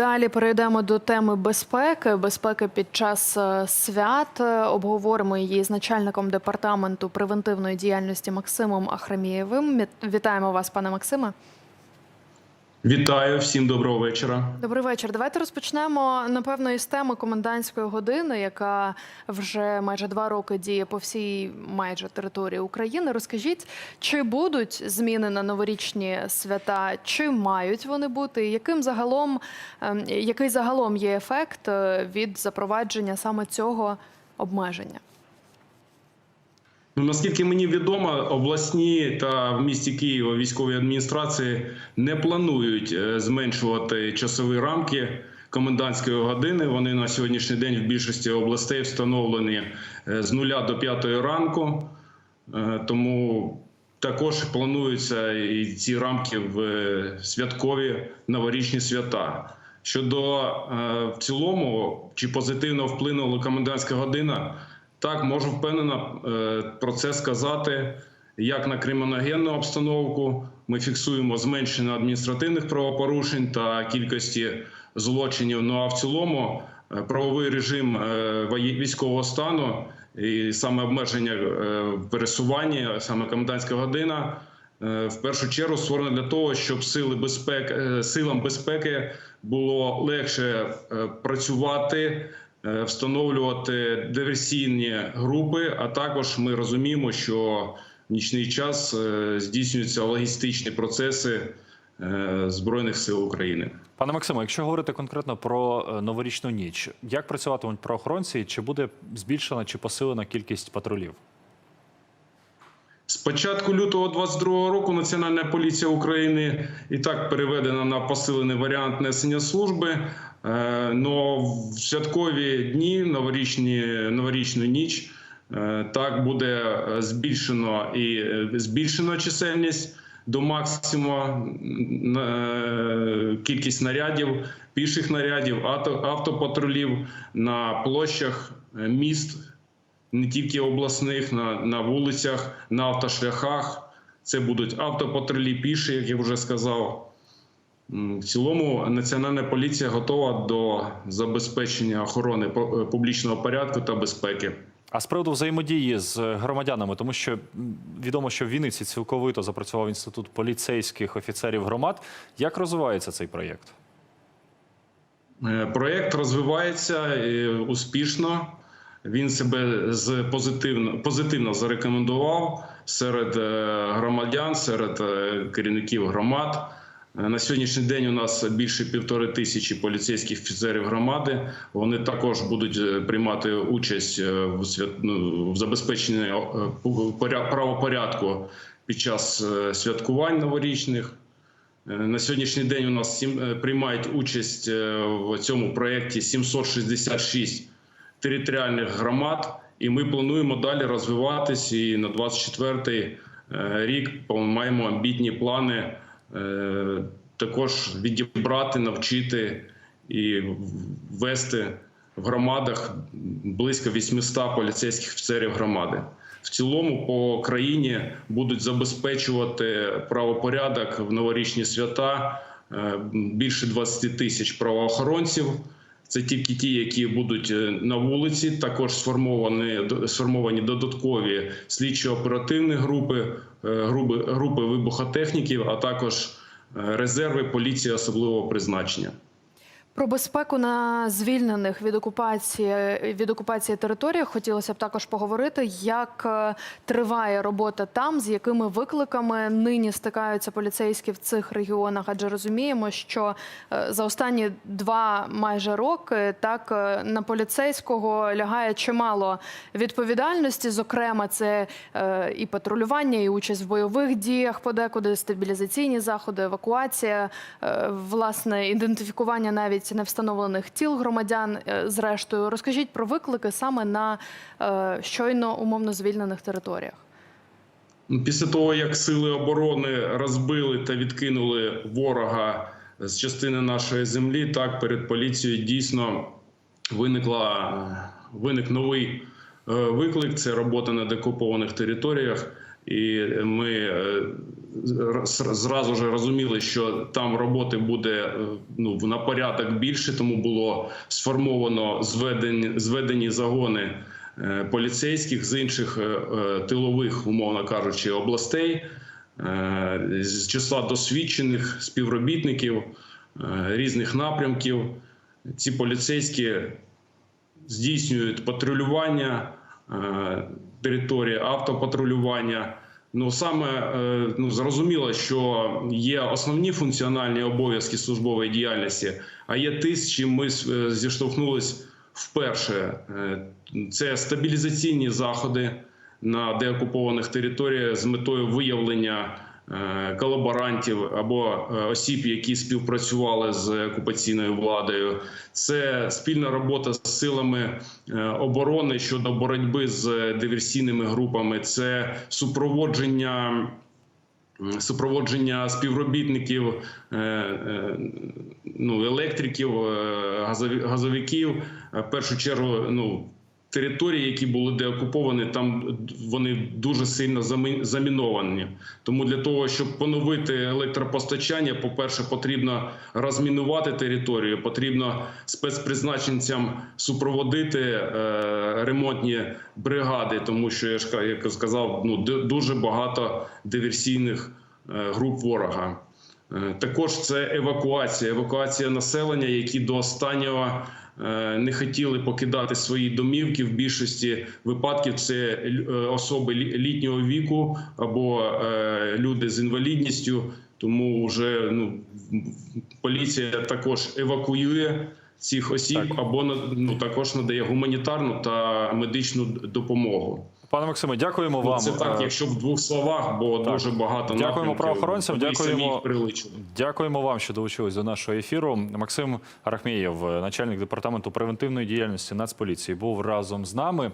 Далі перейдемо до теми безпеки. Безпеки під час е, свят. Е, Обговоримо її з начальником департаменту превентивної діяльності Максимом Ахрамієвим. Вітаємо вас, пане Максиме. Вітаю всім доброго вечора. Добрий вечір. Давайте розпочнемо напевно із теми комендантської години, яка вже майже два роки діє по всій майже території України. Розкажіть, чи будуть зміни на новорічні свята, чи мають вони бути? Яким загалом ем, який загалом є ефект е, від запровадження саме цього обмеження? Ну, наскільки мені відомо, обласні та в місті Києва військові адміністрації не планують е, зменшувати часові рамки комендантської години. Вони на сьогоднішній день в більшості областей встановлені е, з нуля до п'ятої ранку. Е, Тому також плануються і ці рамки в святкові новорічні свята. Щодо в цілому, чи позитивно вплинула комендантська година, так можу впевнено е, про це сказати. Як на криміногенну обстановку, ми фіксуємо зменшення адміністративних правопорушень та кількості злочинів. Ну а в цілому е, правовий режим е, військового стану і саме обмеження пересування, саме комендантська година, в першу чергу створено для того, щоб сили безпеки силам безпеки було легше працювати, встановлювати диверсійні групи. А також ми розуміємо, що в нічний час е, здійснюються логістичні процеси е, збройних сил України. Пане Максиме, якщо говорити конкретно про е, новорічну ніч, як працюватимуть правоохоронці? Чи буде збільшена чи посилена кількість патрулів? З початку лютого 2022 року Національна поліція України і так переведена на посилений варіант несення служби. Но в святкові дні, новорічні, новорічну ніч, е, так буде е, збільшено і е, збільшено чисельність до максимуму е, кількість нарядів, піших нарядів, авто- автопатрулів на площах е, міст не тільки обласних, на, на вулицях, на автошляхах. Це будуть автопатрулі піші, як я вже сказав. В цілому Національна поліція готова до забезпечення охорони е, публічного порядку та безпеки. А з приводу взаємодії з громадянами, тому що відомо, що в Вінниці цілковито запрацював інститут поліцейських офіцерів громад. Як розвивається цей проєкт? Е, Проєкт розвивається е, успішно. Він себе з позитивно, позитивно зарекомендував серед громадян, серед керівників громад. Е, На сьогоднішній день у нас більше півтори тисячі поліцейських офіцерів громади. Вони також будуть е, приймати участь е, ну, в забезпеченні правопорядку під час святкувань новорічних. На сьогоднішній день у нас сім- приймають участь в цьому проєкті 766 територіальних громад, і ми плануємо далі розвиватись. І на 24-й е, рік маємо амбітні плани також відібрати, навчити і ввести в громадах близько 800 поліцейських офіцерів громади. В цілому по країні будуть забезпечувати правопорядок в новорічні свята е, більше 20 тисяч правоохоронців. Це тільки ті, які будуть е, на вулиці. Також сформовані сформовані додаткові слідчо-оперативні групи, е, групи, групи вибухотехніків, а також е, резерви поліції особливого призначення. Про безпеку на звільнених від окупації від окупації територіях хотілося б також поговорити, як е, триває робота там, з якими викликами нині стикаються поліцейські в цих регіонах. Адже розуміємо, що е, за останні два майже роки так е, на поліцейського лягає чимало відповідальності. Зокрема, це і патрулювання, і участь в бойових діях, подекуди стабілізаційні заходи, евакуація, власне, ідентифікування навіть невстановлених тіл громадян. Е, Зрештою, розкажіть про виклики саме на е, щойно умовно звільнених територіях. Після того, як сили оборони розбили та відкинули ворога з частини нашої землі, так перед поліцією дійсно виникла виник новий е, виклик. Це робота на декупованих територіях, і ми е, зразу ж розуміли, що там роботи буде е, ну на порядок більше, тому було сформовано зведені, зведені загони е, поліцейських з інших тилових, умовно кажучи, областей з числа досвідчених співробітників різних напрямків. Ці поліцейські здійснюють патрулювання території, автопатрулювання. Ну саме е, ну зрозуміло, що є основні функціональні обов'язки службової діяльності, а є те, з чим ми е, зіштовхнулись вперше. Е, Це стабілізаційні заходи на деокупованих територіях з метою виявлення е, колаборантів або е, осіб, які співпрацювали з окупаційною владою. Це спільна робота з силами е, оборони щодо боротьби з диверсійними групами. Це супроводження. Супроводження співробітників, е, е, ну, електриків, е, газовиків, Е, в першу чергу, ну, території, які були деокуповані, там вони дуже сильно заміновані. Тому для того, щоб поновити електропостачання, по-перше, потрібно розмінувати територію, потрібно спецпризначенцям супроводити е, ремонтні бригади, тому що я ж як сказав, ну дуже багато диверсійних е, груп ворога. Е, Також це евакуація, евакуація населення, які до останнього не хотіли покидати свої домівки. В більшості випадків це е, особи літнього віку або е, люди з інвалідністю. Тому вже ну поліція також евакуює цих осіб Так. або ну також надає гуманітарну та медичну допомогу. Пане Максиме, дякуємо Ну, вам. Це так, Е, якщо в двох словах, бо Так. дуже багато Дякуємо правоохоронцям, дякуємо. Дякуємо вам, що долучились до нашого ефіру. Максим Рахмієв, начальник департаменту превентивної діяльності Нацполіції, був разом з нами.